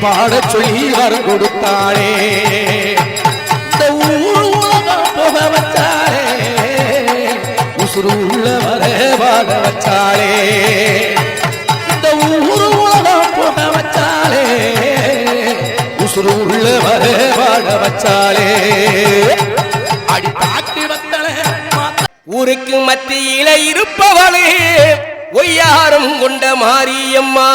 பாட சொல்லி வரம் கொடுத்தாளே. இந்த ஊர் உலகம் புக வச்சாளே. உசுறு உள்ளவரே வாழ வச்சாளே. இந்த ஊர் உலகம் புக வச்சாளே. உசுறு உள்ளவரே வாழ வச்சாளே. அடி பாட்டு வந்தளே ஊருக்கு மத்தியில இருப்பவளே. ஒய்யாரம் கொண்ட மாரியம்மா.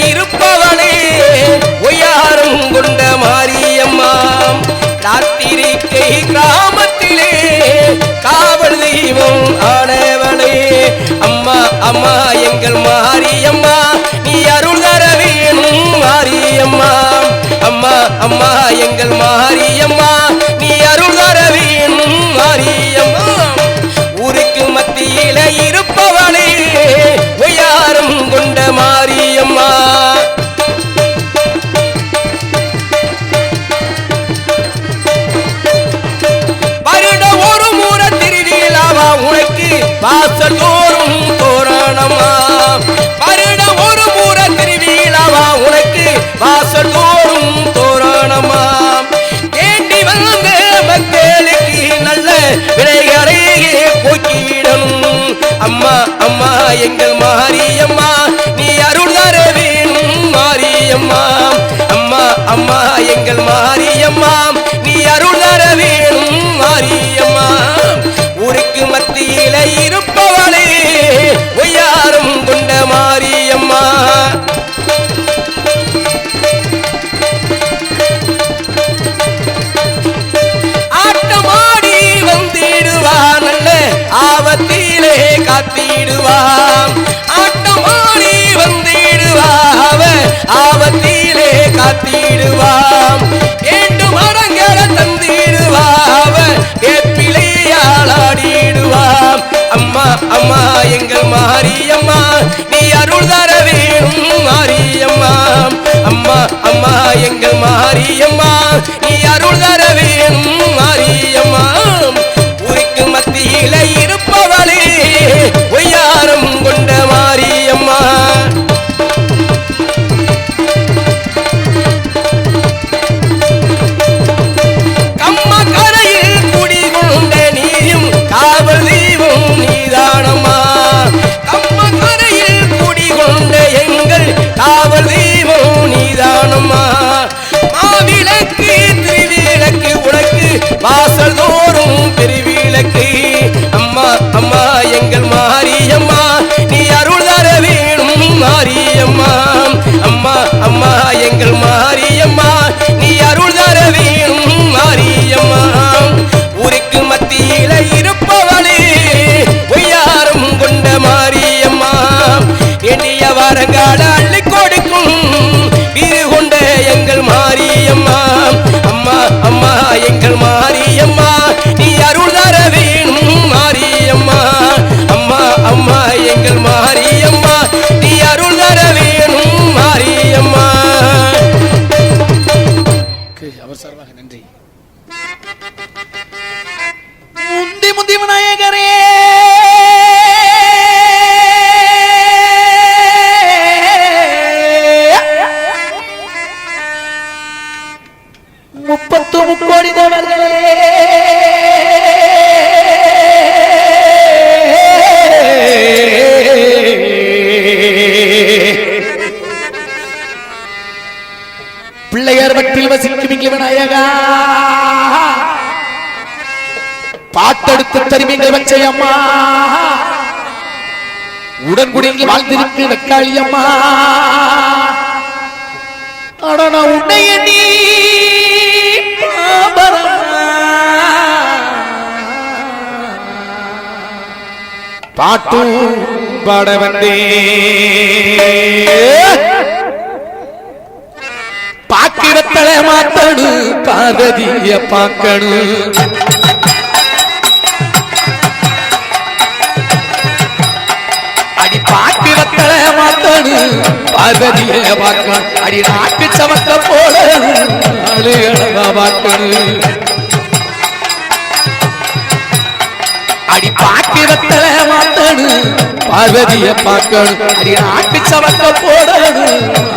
இருப்பவனே. இருப்பவளே ஒய்யாரம் கொண்ட மாரியம்மா. ராத்திரிக்கை கிராமத்திலே காவல் தெய்வம் ஆனவனே. அம்மா அம்மா எங்கள் மாரியம்மா நீ அருள் தர வேணும் மாரியம்மா. அம்மா அம்மா எங்கள் மாரியம்மா எங்கள் மாரியம்மா நீ அருள் தர வேணும் மாரியம்மா. ஊருக்கு மத்தியில இருப்பவளே ஒய்யாரும் கொண்ட மாரியம்மா. ஆட்டமாடி வந்திடுவா நல்ல ஆபத்திலே காத்திடுவாம் ஆட்டமாடி வந்திடுவா அவ ஆபத்திலே காத்திடுவாம் மரங்கள தந்திடுவா அவ அம்மா அம்மா எங்கள் மாரியம்மா நீ அருள் தர வேணும் மாரியம்மா அம்மா அம்மா எங்கள் மாரியம்மா நீ அருள் தர வேணும் அம்மா நீ அருள் பிள்ளையார் வட்டில் வசிக்கும் இங்கே விநாயகா பாட்டெடுத்து தருவீங்கள் வச்சையம்மா உடன்குடியில் வாழ்ந்திருக்கு வெக்காளியம்மா அடனா உன்னை பாக்கிரத்தல மாத்தணு பார்வதிய பார்க்கணு அடி பாக்கிரத்தல மாத்தணு பார்வதிய பார்க்கணும் அடி நாட்டு சமத்த போல அழுகளவா பாக்கணு அடி பாக்கிரத்தல மாத்தணு பார்வதிய பார்க்கணும் அடி நாட்டு சமத்த போடணும்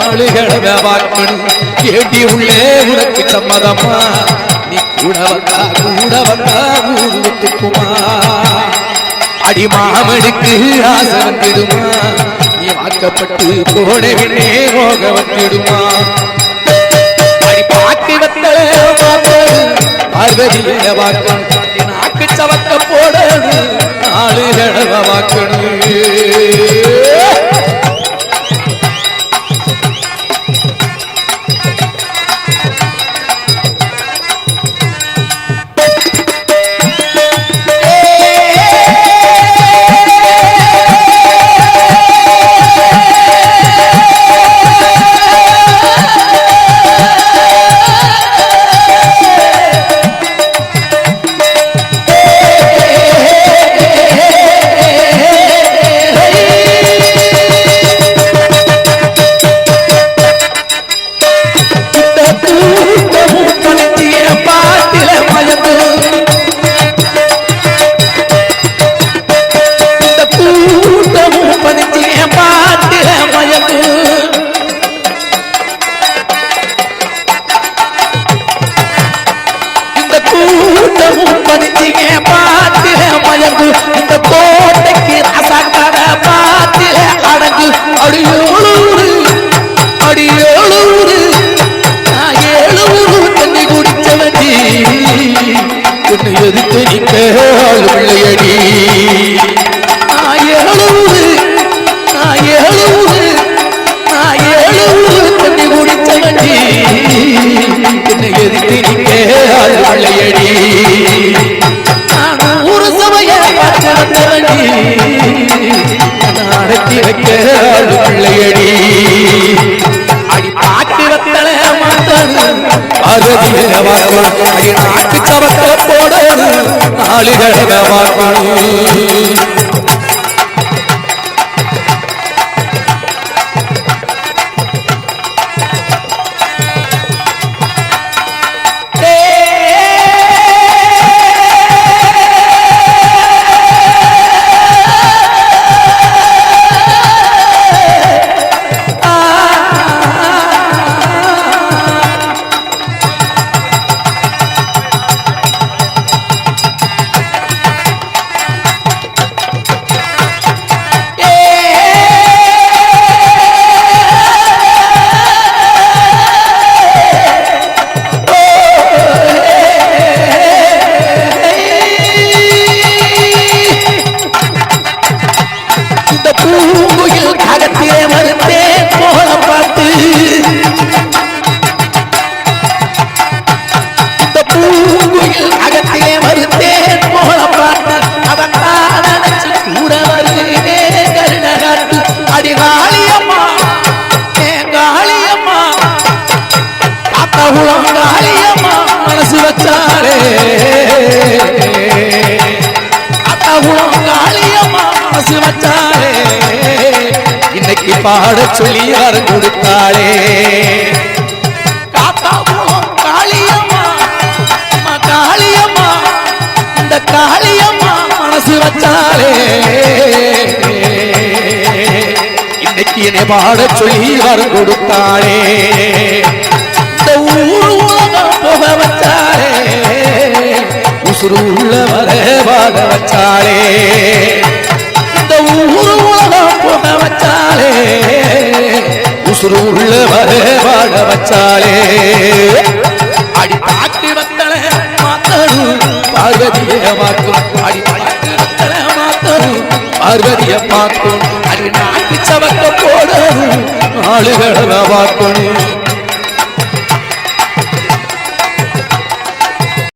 ஆளுகளை பார்க்கணும் ஏடி உள்ளே உனக்கு சம்மதமா? நீ கூட வந்தா கூட வந்தா ஊரு விட்டுக்குமா அடி மாமனுக்கு ஆசை வந்துடுமா? நீ வாக்கப்பட்டு போனவினே போக வந்துடுமா? அடி பாட்டி வத்தல மாத்தணும் வாக்கணும் நாக்கு சவக்க போடணும். நாலு தடவை வாக்கணும் கூட்டமும் பதிச்சிய பாட்டில மயங்கு. இந்த கோட்டைக்கு ரசக்கட பாட்டில அடங்கு. அடியோளூரு அடியோளூரு. நான் ஏழூரு தண்ணி குடிச்சவடி உன்னை எதுக்கு நிக்க ஆள் பிள்ளையடி. நடத்தி வைக்க பிள்ளையடி. அடி பாட்டி வத்தல அடி நாட்டு கடவை வாக்கணும் பாட சொல்லி வரம் கொடுத்தாளே காளியம்மா இந்த காளியம்மா மனசு வச்சாலே இன்னைக்கு என்னை பாட சொல்லி வரம் கொடுத்தாளே. இந்த ஊர் உலகம் போக வச்சாலே உசுறு உள்ள வர ஊர் உலகம் வச்சாலே உசுறு உள்ள வரே வாழ வச்சாலே அடி தாட்டி வத்தல மாத்தணும் பார்வதிய மாத்தும். அடி தாட்டி வத்தல மாத்தணும் பார்வதிய மாத்தும். அடி நாட்டி சவக்க போடும் ஆளுகளை பார்க்கணும்